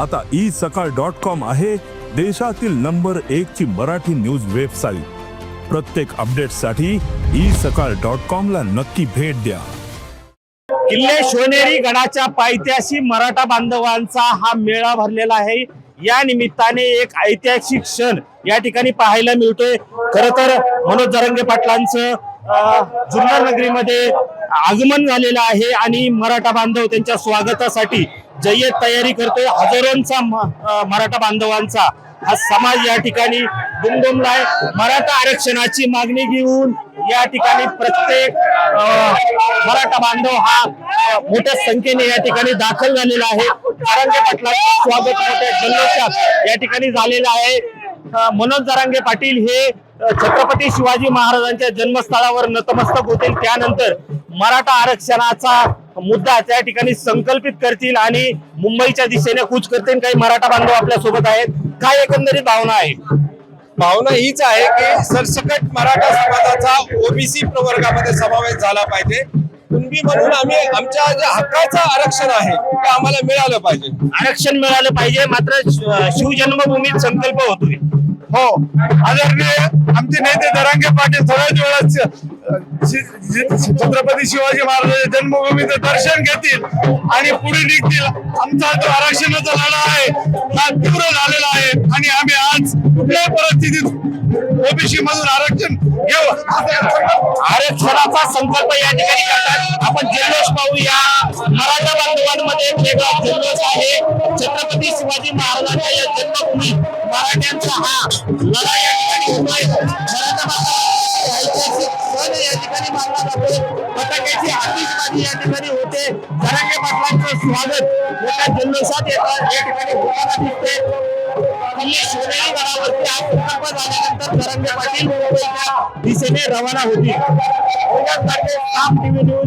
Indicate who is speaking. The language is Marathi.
Speaker 1: आता ई सकाळ डॉट कॉम आहे देशातील नंबर एक ची मराठी न्यूज वेबसाईट. प्रत्येक अपडेटसाठी ई सकाळ डॉट कॉम ला नक्की भेट द्या.
Speaker 2: किल्ले शिवनेरी गडाच्या पायथ्याशी मराठा बांधवांचा हा मेळा भरलेला आहे. या निमित्ताने एक ऐतिहासिक क्षण या ठिकाणी पाहायला मिळतोय. खर तर मनोज जरंगे पाटलांचं जुन्नर नगरीमध्ये आगमन झालेलं आहे आणि मराठा बांधव त्यांच्या स्वागतासाठी जय्यत तयारी करतोय. हजारोंचा म- मराठा बांधवांचा हा समाज या ठिकाणी दुमदुमलाय मराठा आरक्षणाची मागणी घेऊन या ठिकाणी प्रत्येक मराठा बांधव हा मोठ्या संख्येने या ठिकाणी दाखल झालेला आहे. जरांगे पाटलांचं स्वागत मोठ्या जल्लोषात या ठिकाणी झालेलं आहे. मनोज जरांगे पाटील हे छत्रपती शिवाजी महाराजांच्या जन्मस्थळावर नतमस्तक होतील. त्यानंतर मराठा आरक्षणाचा मुद्दा त्या ठिकाणी संकल्पित करतील आणि मुंबईच्या दिशेने कूच करतील. काही मराठा बांधव आपल्यासोबत आहेत. काय एकंदरीत भावना आहे?
Speaker 3: भावना हीच आहे की सरसकट मराठा समाजाचा ओबीसी प्रवर्गामध्ये समावेश झाला पाहिजे. कुणबी म्हणून आम्ही आमच्या जे हक्काचं आरक्षण आहे ते आम्हाला मिळालं पाहिजे.
Speaker 2: आरक्षण मिळालं पाहिजे. मात्र शिवजन्मभूमीत संकल्प होतोय.
Speaker 4: हो. आदरणीय आमचे नेते दरांगे पाटील थोड्याच वेळात छत्रपती शिवाजी महाराजांच्या जन्मभूमीचं दर्शन घेतील आणि पुढे निघतील. आमचा जो आरक्षणाचा लढा आहे हा तीव्र झालेला आहे आणि आम्ही आज कुठल्याही परिस्थितीत ओबीसी मधून आरक्षण घेऊ.
Speaker 2: आरक्षणाचा संकल्प या ठिकाणी करतात. आपण जल्लोष पाहूया मराठा बांधवांमध्ये एक वेगळा जल्लोष आहे. छत्रपती शिवाजी महाराजांच्या या जन्मभूमी मराठ्यांचा हा लढा या ठिकाणी होतोय मराठा सण या ठिकाणी मानला जातो फटाक्याची आतिषबाजी या ठिकाणी होते जरांगे पाटलांचं स्वागत मोठ्या जल्लोषात येतात या ठिकाणी होताना दिसते गडावरती झाल्यानंतर जरांगे पाटील मुंबईच्या दिशेने रवाना होती त्यासाठी टीव्ही न्यूज